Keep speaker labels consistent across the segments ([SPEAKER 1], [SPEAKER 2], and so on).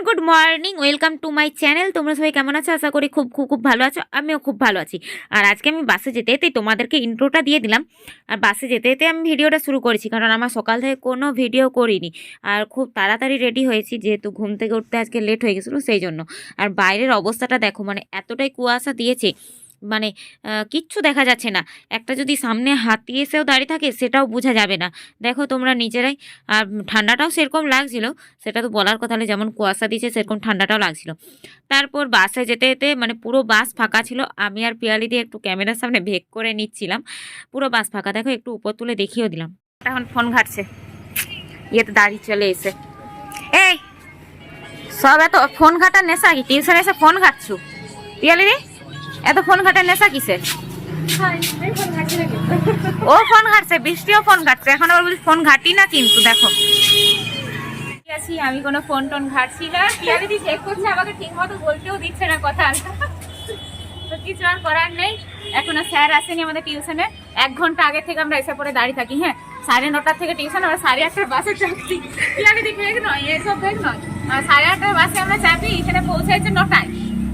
[SPEAKER 1] Everyone good morning welcome to my channel তোমরা সবাই কেমন আছো? আশা করি খুব খুব খুব ভালো আছো। আমিও খুব ভালো আছি। আর আজকে আমি বাসে যেতে যেতে তোমাদেরকে ইন্ট্রোটা দিয়ে দিলাম। আর বাসে যেতে যেতে আমি ভিডিওটা শুরু করেছি, কারণ আমার সকাল থেকে কোনো ভিডিও করিনি। আর খুব তাড়াতাড়ি রেডি হয়েছি, যেহেতু ঘুম থেকে উঠতে আজকে লেট হয়ে গেছিল, সেই জন্য। আর বাইরের অবস্থাটা দেখো মানে এতটাই কুয়াশা দিয়েছে মানে কিচ্ছু দেখা যাচ্ছে না। একটা যদি সামনে হাতি এসেও দাঁড়িয়ে থাকে, সেটাও বোঝা যাবে না। দেখো তোমরা নিজেরাই, আর ঠান্ডাটাও সেরকম লাগছিল, সেটা তো বলার কথা হলে যেমন কুয়াশা দিয়েছে সেরকম ঠান্ডাটাও লাগছিল। তারপর বাসে যেতে যেতে মানে পুরো বাস ফাঁকা ছিল, আমি আর পিয়ালি দিয়ে একটু ক্যামেরার সামনে ভেক করে নিচ্ছিলাম। পুরো বাস ফাঁকা, দেখো একটু উপর তুলে দেখিয়েও দিলাম। এখন ফোন ঘাটছে। ইয়েতে দাঁড়িয়ে চলে এসে। এই, সব এত ফোন ঘাটার নেশা কি? টিউশন এসে ফোন ঘাটছু? পিয়ালি রে? এত ফোন ঘাটার নেশা কিসের? ও ফোন ঘাটছে, বৃষ্টিও ফোন ঘাটছে। এখন আবার বলছি ফোন ঘাটি না কিন্তু, দেখো। আছি, আমি কোনো ফোন টোন ঘাটছি না। পিয়ালি দি চেক করছে, আমাকে ঠিক মতো বলতেও দিচ্ছে না কথা। তো কিছু আর করার নেই। এখনও স্যার আসেনি আমাদের টিউশনে। এক ঘণ্টা আগে থেকে আমরা এসে পরে দাঁড়িয়ে থাকি হ্যাঁ? সাড়ে নটার থেকে টিউশন আমরা সাড়ে আটটার বাসে চাপছি পিয়ালি দি ফেক নয়, এসব ফেক নয়। সাড়ে আটটার বাসে আমরা চাপি এখানে পৌঁছেছে নটায়।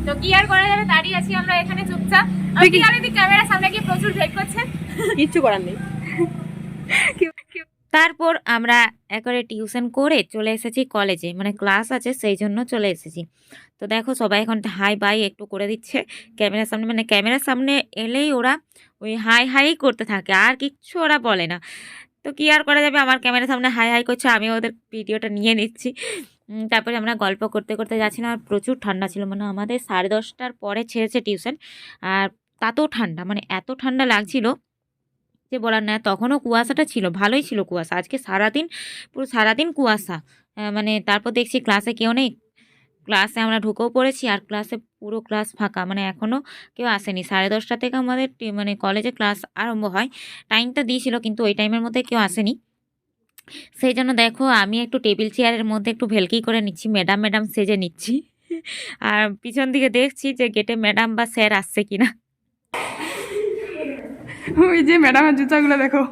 [SPEAKER 1] তো কি আর করা যাবে? দাঁড়িয়ে আছি আমরা এখানে চুপচাপ। আর পিয়ালি দি ক্যামেরার সামনে গিয়ে প্রচুর ভেক করছে?
[SPEAKER 2] কিচ্ছু করার নেই।
[SPEAKER 1] তারপর আমরা একবারে টিউশন করে চলে এসেছি কলেজে মানে ক্লাস আছে সেই জন্য চলে এসেছি। তো দেখো সবাই এখন হাই বাই একটু করে দিচ্ছে। ক্যামেরার সামনে মানে ক্যামেরার সামনে এলেই ওরা ওই হাই হাই করতে থাকে। আর কিচ্ছু ওরা বলে না। তো কি আর করা যাবে? আমার ক্যামেরার সামনে হাই হাই করছে আমি ওদের ভিডিওটা নিয়ে নিচ্ছি। তারপরে আমরা গল্প করতে করতে যাচ্ছিলাম আর প্রচুর ঠান্ডা ছিল মানে আমাদের সাড়ে দশটার পরে ছেড়েছে টিউশন। আর তাতেও ঠান্ডা মানে এত ঠান্ডা লাগছিল যে বলার না তখনও কুয়াশাটা ছিল, ভালোই ছিল কুয়াশা। আজকে সারাদিন, পুরো সারাদিন কুয়াশা। মানে তারপর দেখছি ক্লাসে কেউ নেই। ক্লাসে আমরা ঢুকেও পড়েছি, আর ক্লাসে পুরো ক্লাস ফাঁকা মানে এখনও কেউ আসেনি। সাড়ে দশটা থেকে আমাদের মানে কলেজে ক্লাস আরম্ভ হয়। টাইমটা দিয়েছিল, কিন্তু ওই টাইমের মধ্যে কেউ আসেনি। সেই জন্য দেখো আমি একটু টেবিল চেয়ারের মধ্যে একটু ভেলকি করে নিচ্ছি ম্যাডাম ম্যাডাম সেজে নিচ্ছি। আর পিছন দিকে দেখছি যে গেটে ম্যাডাম বা স্যার আসছে কিনা
[SPEAKER 2] ওই যে ম্যাডামের জুতাগুলো দেখো।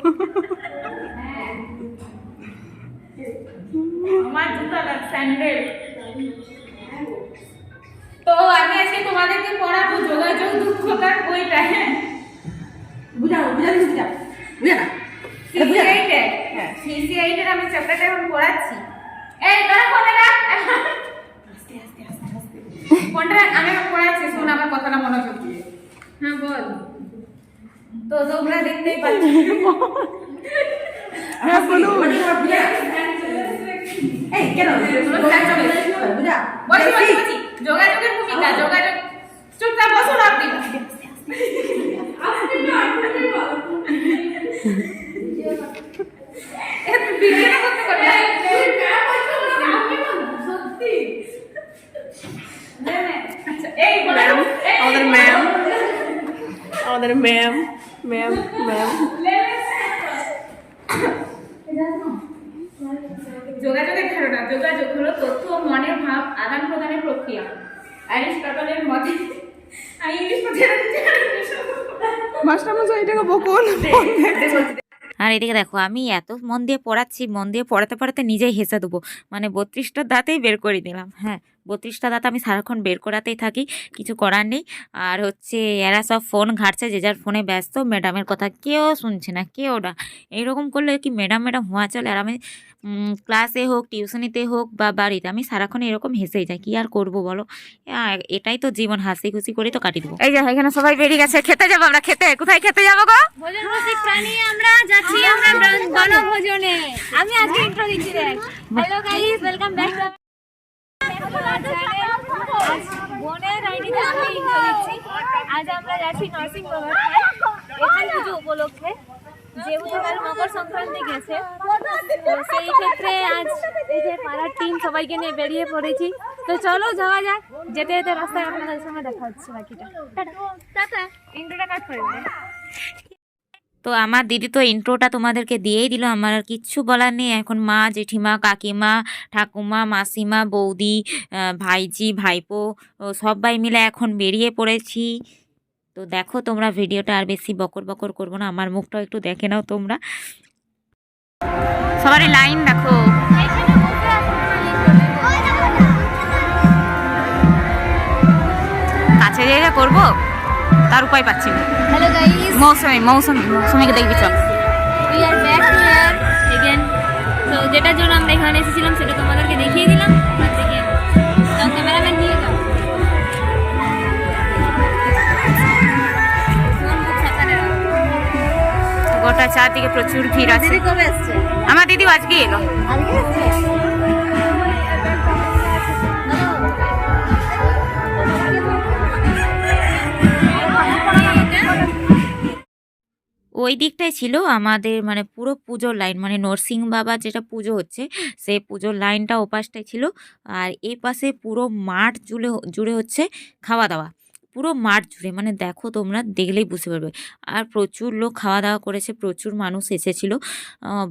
[SPEAKER 1] আমার জুতা না স্যান্ডেল তো আমি আজকে তোমাদেরকে পড়াবো যোগাযোগ দক্ষতার বইটা হ্যাঁ
[SPEAKER 2] বুঝাও বুঝা দিচ্ছি বুঝা বুঝা না। বুঝা
[SPEAKER 1] সিসি এইটের। আমি চ্যাপ্টারটা এখন পড়াচ্ছি। এই তোরা ফোনে রাখ। ফোনটা রাখ, আমি এখন পড়াচ্ছি শোন আমার কথাটা মনোযোগ দিয়ে। হ্যাঁ বল। তো তোমরা দেখতেই পাচ্ছ।
[SPEAKER 2] হ্যাঁ বলো। এই কেন? বুঝা?
[SPEAKER 1] বলছি বলছি যোগাযোগের ভূমিকা যোগাযোগ। চুপচাপ বসুন আপনি ভিডিওটা করতে করতে আচ্ছা, এই বলে
[SPEAKER 2] ম্যাম আমাদের ম্যাম আমাদের ম্যাম ম্যাম ম্যাম
[SPEAKER 1] যোগাযোগের ধারণা যোগাযোগ হলো তথ্য ও মনের ভাব আদান প্রদানের প্রক্রিয়া। অ্যারিস্টটলের মতে আমি ইংলিশ পড়তে
[SPEAKER 2] এটাকে বকুন
[SPEAKER 1] আর এদিকে দেখো আমি এত মন দিয়ে পড়াচ্ছি মন দিয়ে পড়াতে পড়াতে নিজেই হেসে দেবো। মানে বত্রিশটা দাঁতেই বের করে দিলাম হ্যাঁ। বত্রিশটা দাঁত আমি সারাক্ষণ বের করাতেই থাকি কিছু করার নেই। আর হচ্ছে এরা সব ফোন ঘাটছে যে যার ফোনে ব্যস্ত ম্যাডামের কথা কেউ শুনছে না কেউ না। এইরকম করলে কি ম্যাডাম ম্যাডাম হওয়া চলে? আর আমি ক্লাসে হোক টিউশনিতে হোক বা বাড়িতে আমি সারাক্ষণ এরকম হেসেই যাই কি আর করব বলো? এটাই তো জীবন হাসি খুশি করে তো কাটিয়ে দেবো। এই যে এখানে সবাই বেরিয়ে গেছে খেতে যাব আমরা খেতে। কোথায় খেতে যাব গো?
[SPEAKER 3] ভোজন রসিক প্রাণী আমরা যাচ্ছি আমরা বনভোজনে। আমি আজকে ইন্ট্রো দিচ্ছি হ্যালো গাইস ওয়েলকাম ব্যাক আজ আমরা মকর সংক্রান্তি গেছে সেই ক্ষেত্রে আজ এই যে পাড়ার টিম সবাইকে নিয়ে বেরিয়ে পড়েছি তো চলো যাওয়া যাক যেতে যেতে রাস্তায় আপনাদের সঙ্গে দেখা হচ্ছে বাকিটা করে
[SPEAKER 1] তো আমার দিদি তো ইন্ট্রোটা তোমাদেরকে দিয়েই দিল, আমার আর কিচ্ছু বলার নেই। এখন মা, জেঠিমা, কাকিমা, ঠাকুমা, মাসিমা, বৌদি ভাইজি, ভাইপো সবাই মিলে এখন বেরিয়ে পড়েছি। তো দেখো তোমরা ভিডিওটা আর বেশি বকর বকর করব না, আমার মুখটাও একটু দেখে নাও তোমরা। সবারই লাইন দেখো। কাছে জায়গা করব, তার উপায় পাচ্ছি না।
[SPEAKER 3] হ্যালো গাই
[SPEAKER 1] মৌসুমি মৌসুমি মৌসুমিকে দেখবি চল
[SPEAKER 3] we are back here again তো যেটার জন্য আমরা এখানে এসেছিলাম সেটা তোমাদেরকে দেখিয়ে দিলাম। ক্যামেরাম্যান নিয়ে যাও।
[SPEAKER 1] গোটা চারদিকে প্রচুর ভিড় আছে। আমার দিদি আজকে এলো। ওই দিকটাই ছিল আমাদের মানে পুরো পুজোর লাইন মানে নরসিং বাবা যেটা পুজো হচ্ছে সেই পুজোর লাইনটা ওপাশটাই ছিল। আর এই পাশে পুরো মাঠ জুড়ে জুড়ে হচ্ছে খাওয়া দাওয়া পুরো মাঠ জুড়ে মানে দেখো তোমরা, দেখলেই বুঝতে পারবে। আর প্রচুর লোক খাওয়া দাওয়া করেছে, প্রচুর মানুষ এসেছিল।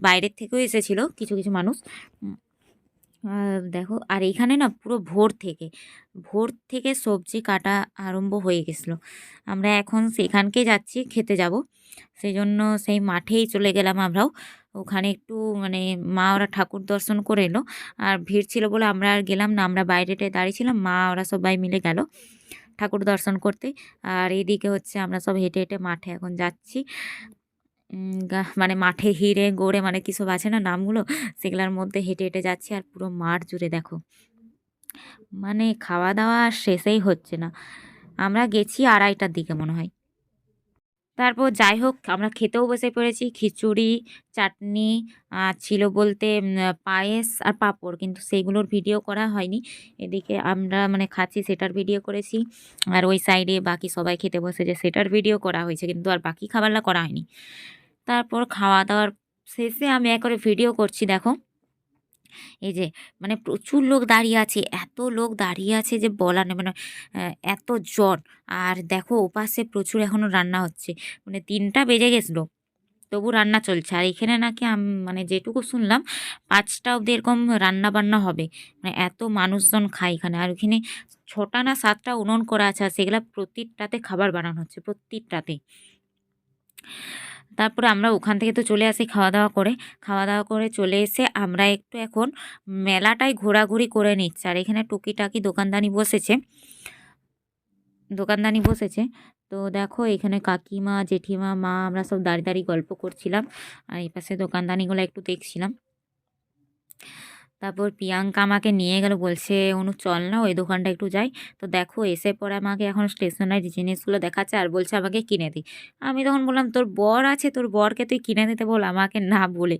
[SPEAKER 1] বাইরের থেকেও এসেছিল কিছু কিছু মানুষ। দেখো, আর এইখানে না পুরো ভোর থেকে ভোর থেকে সবজি কাটা আরম্ভ হয়ে গেছিল। আমরা এখন সেখানকে যাচ্ছি, খেতে যাব। সেই জন্য সেই মাঠেই চলে গেলাম আমরাও। ওখানে একটু মানে মা ওরা ঠাকুর দর্শন করে এলো। আর ভিড় ছিল বলে আমরা আর গেলাম না, আমরা বাইরেটায় দাঁড়িয়েছিলাম, মা ওরা সবাই মিলে গেল ঠাকুর দর্শন করতে। আর এদিকে হচ্ছে আমরা সব হেঁটে হেঁটে মাঠে এখন যাচ্ছি। মানে মাঠে হিরে গোড়ে মানে কী সব আছে না নামগুলো? সেগুলোর মধ্যে হেঁটে হেঁটে যাচ্ছি আর পুরো মাঠ জুড়ে দেখো। মানে খাওয়া দাওয়া আর শেষেই হচ্ছে না। আমরা গেছি আড়াইটার দিকে মনে হয়। তারপর যাই হোক, আমরা খেতেও বসে পড়েছি। খিচুড়ি, চাটনি ছিল বলতে পায়েস আর পাঁপড়। কিন্তু সেইগুলোর ভিডিও করা হয়নি। এদিকে আমরা মানে খাচ্ছি, সেটার ভিডিও করেছি। আর ওই সাইডে বাকি সবাই খেতে বসেছে, সেটার ভিডিও করা হয়েছে। কিন্তু আর বাকি খাবারটা করা হয়নি। তারপর খাওয়া দাওয়ার শেষে আমি একবারে ভিডিও করছি, দেখো। এই যে মানে প্রচুর লোক দাঁড়িয়ে আছে, এত লোক দাঁড়িয়ে আছে যে বলা নেই মানে এত জ্বর। আর দেখো, ওপাশে প্রচুর এখনও রান্না হচ্ছে মানে তিনটা বেজে গেছিল, তবু রান্না চলছে। আর এখানে নাকি আম- মানে যেটুকু শুনলাম, পাঁচটা অবধি এরকম রান্না বান্না হবে মানে এত মানুষজন খায় এখানে। আর ওখানে ছটা না সাতটা উনুন করা আছে, আর সেগুলো প্রতিটাতে খাবার বানানো হচ্ছে প্রত্যেকটাতে তারপরে আমরা ওখান থেকে তো চলে আসি খাওয়া দাওয়া করে। খাওয়া দাওয়া করে চলে এসে আমরা একটু এখন মেলাটাই ঘোরাঘুরি করে নিচ্ছি। আর এখানে টুকিটাকি দোকানদানি বসেছে। দোকানদানি বসেছে। তো দেখো এখানে কাকিমা, জেঠিমা, মা, আমরা সব দাঁড়িয়ে দাঁড়িয়ে গল্প করছিলাম। আর এই পাশে দোকানদানিগুলো একটু দেখছিলাম। তারপর প্রিয়াঙ্কা আমাকে নিয়ে গেল, বলছে, অনু, চল না, ওই দোকানটা একটু যাই। তো দেখো, এসে পরে আমাকে এখন স্টেশনারি জিনিসগুলো দেখাচ্ছে আর বলছে, আমাকে কিনে দিই আমি তখন বললাম, তোর বর আছে, তোর বরকে তুই কিনে দিতে বল, আমাকে না বলে।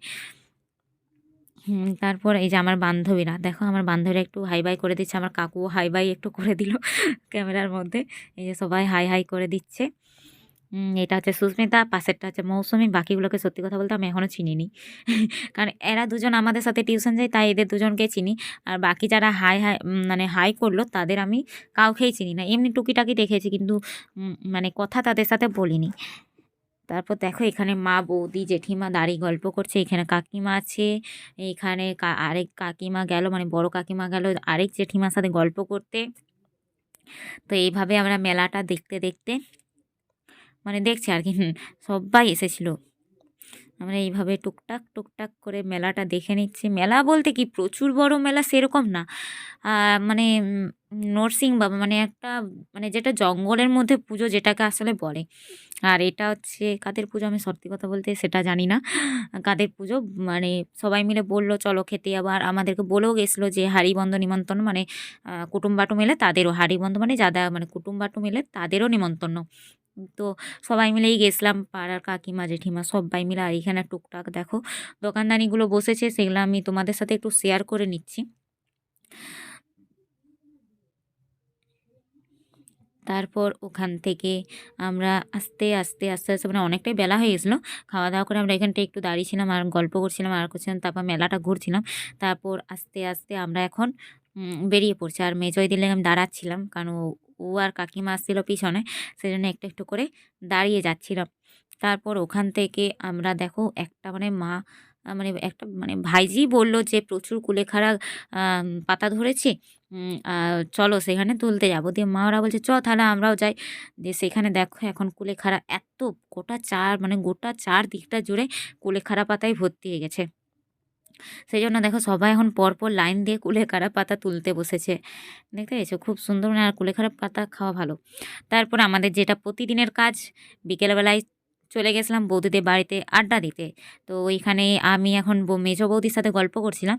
[SPEAKER 1] তারপর এই যে আমার বান্ধবীরা, দেখো আমার বান্ধবীরা একটু হাই বাই করে দিচ্ছে, আমার কাকুও হাই বাই একটু করে দিল ক্যামেরার মধ্যে। এই যে সবাই হাই হাই করে দিচ্ছে। এটা হচ্ছে সুস্মিতা, পাশেরটা হচ্ছে মৌসুমি, বাকিগুলোকে সত্যি কথা বলতে আমি এখনও চিনিনি। কারণ এরা দুজন আমাদের সাথে টিউশন যায়, তাই এদের দুজনকে চিনি। আর বাকি যারা হাই হাই মানে হাই করল, তাদের আমি কাউকেই চিনি না। এমনি টুকিটাকি দেখেছি, কিন্তু মানে কথা তাদের সাথে বলিনি। তারপর দেখো, এখানে মা, বৌদি, জেঠিমা দাঁড়িয়ে গল্প করছে, এখানে কাকিমা আছে, এখানে আরেক কাকিমা গেল মানে বড় কাকিমা গেল, আরেক জেঠিমার সাথে গল্প করতে। তো এইভাবে আমরা মেলাটা দেখতে দেখতে মানে দেখছে আর কি সবাই এসেছিল। আমরা এইভাবে টুকটাক টুকটাক করে মেলাটা দেখে নিচ্ছি। মেলা বলতে কি, প্রচুর বড় মেলা সেরকম না। মানে নরসিং বাবা মানে একটা মানে যেটা জঙ্গলের মধ্যে পুজো যেটাকে আসলে বলে। আর এটা হচ্ছে কাদের পুজো? আমি সত্যি কথা বলতে সেটা জানি না। কাদের পুজো? মানে সবাই মিলে বলল চলো খেতে আবার আমাদেরকে বলেও গেছিল যে হাড়িবন্ধ নিমন্ত্রণ মানে আহ, কুটুম্বাটু মিলে তাদেরও হাড়িবন্ধ মানে যাদা মানে কুটুম্বাটু মিলে তাদেরও নিমন্ত্রণ। তো সবাই মিলেই গেছিলাম পাড়ার কাকিমা জেঠিমা সবাই মিলে। আর এখানে টুকটাক দেখো দোকানদানিগুলো বসেছে সেগুলো আমি তোমাদের সাথে একটু শেয়ার করে নিচ্ছি। তারপর ওখান থেকে আমরা আস্তে আস্তে আস্তে আস্তে মানে অনেকটাই বেলা হয়ে গেছিল। খাওয়া দাওয়া করে আমরা এখানটা একটু দাঁড়িয়েছিলাম আর গল্প করছিলাম আর করছিলাম, তারপর মেলাটা ঘুরছিলাম। তারপর আস্তে আস্তে আমরা এখন বেরিয়ে পড়ছি। আর মেজয় দিলে আমি দাঁড়াচ্ছিলাম কারণ ও- আর কাকিমা আসছিল পিছনে সেই জন্য একটু একটু করে দাঁড়িয়ে যাচ্ছিলাম। তারপর ওখান থেকে আমরা দেখো একটা মানে মা মানে একটা মানে ভাইজি বলল যে, প্রচুর কুলেখাড়া পাতা ধরেছে চলো সেখানে তুলতে যাব। দিয়ে মা ওরা বলছে, চ তাহলে আমরাও যাই। দিয়ে সেখানে দেখো এখন কুলেখাড়া এত গোটা চার মানে গোটা চার দিকটা জুড়ে কুলেখাড়া পাতায় ভর্তি হয়ে গেছে। সেই জন্য দেখো সবাই এখন পরপর লাইন দিয়ে কুলেখাড়া পাতা তুলতে বসেছে। দেখতে পেয়েছ? খুব সুন্দর মানে আর কুলেখাড়া পাতা খাওয়া ভালো। তারপর আমাদের যেটা প্রতিদিনের কাজ, বিকেলবেলায় চলে গেছিলাম বৌদিদের বাড়িতে আড্ডা দিতে। তো ওইখানে আমি এখন মেজো বৌদির সাথে গল্প করছিলাম।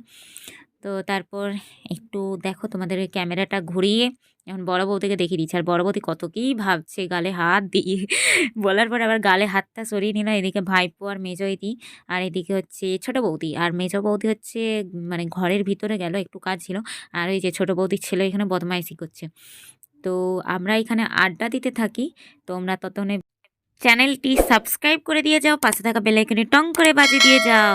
[SPEAKER 1] তো তারপর একটু দেখো তোমাদের ওই ক্যামেরাটা ঘুরিয়ে এখন বড় বৌদিকে দেখিয়ে দিচ্ছে। আর বড় বৌদি কত কী ভাবছে গালে হাত দিয়ে। বলার পর আবার গালে হাতটা সরিয়ে নিল এদিকে ভাইপো আর মেজো ইদি আর এদিকে হচ্ছে ছোট বৌদি। আর মেজো বৌদি হচ্ছে মানে ঘরের ভিতরে গেল, একটু কাজ ছিল। আর ওই যে ছোট বৌদির ছেলে এখানে বদমাইশি করছে। তো আমরা এখানে আড্ডা দিতে থাকি। তোমরা ততক্ষণে চ্যানেলটি সাবস্ক্রাইব করে দিয়ে যাও পাশে থাকা বেলাইকনে টং করে বাজিয়ে দিয়ে যাও।